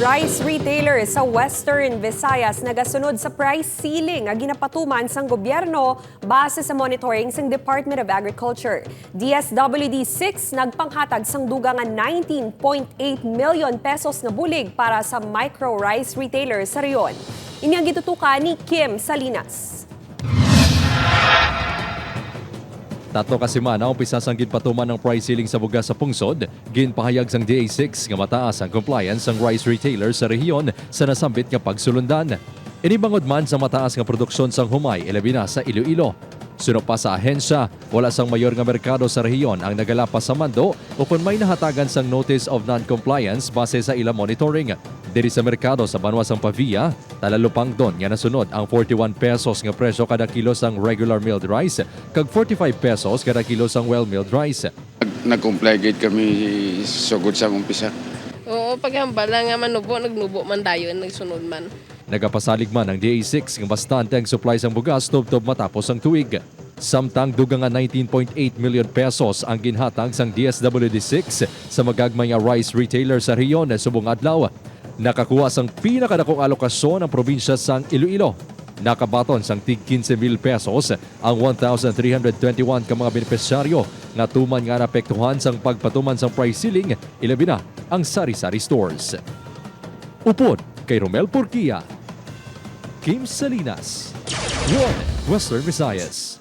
Rice retailer sa Western Visayas nagasunod sa price ceiling nga ginapatuman sang gobyerno base sa monitoring sang Department of Agriculture. DSWD 6 nagpanghatag sang duga nga 19.8 million pesos nga bulig para sa micro rice retailer sa reyon. Inyang gitutuka ni Kim Salinas. Tatlo ka semana umpisa sang ginpatuman ng price ceiling sa bugas sa pungsod, ginpahayag sang DA6 nga mataas ang compliance sang rice retailer sa rehiyon sa nasambit nga pagsulundan. Inibangod man sa mataas nga produksyon sang humay ilabi na sa Iloilo. Sunod pa sa ahensya, wala sang mayor nga merkado sa rehiyon ang nagalapas sa mando o kung may nahatagan sang notice of non-compliance base sa ila monitoring. Diri sa merkado sa Banwa sang Pavia, talalupang don nga nasunod ang 41 pesos nga presyo kada kilo sang regular milled rice kag 45 pesos kada kilo sang well-milled rice. Nag-comply gate kami sugod sa umpisa. Oo, paghambala nga manubo, nagnubo man dayon, nagsunod man. Nagapasalig man ang DA6 nga bastante ang supply sang bugas tubtob matapos ang tuig. Samtang duga nga 19.8 million pesos ang ginhatag sang DSWD6 sa magagmay nga rice retailer sa sa subong adlaw. Nakakuha sang pinakadakong alokasyon ang probinsya sang Iloilo. Nakabaton sang tig 15 mil pesos ang 1,321 ka mga benepisyaryo nga tuman nga napektuhan sang pagpatuman sang price ceiling ilabi na ang sari-sari stores. Upod kay Romel Porquia, Kim Salinas, One Western Visayas.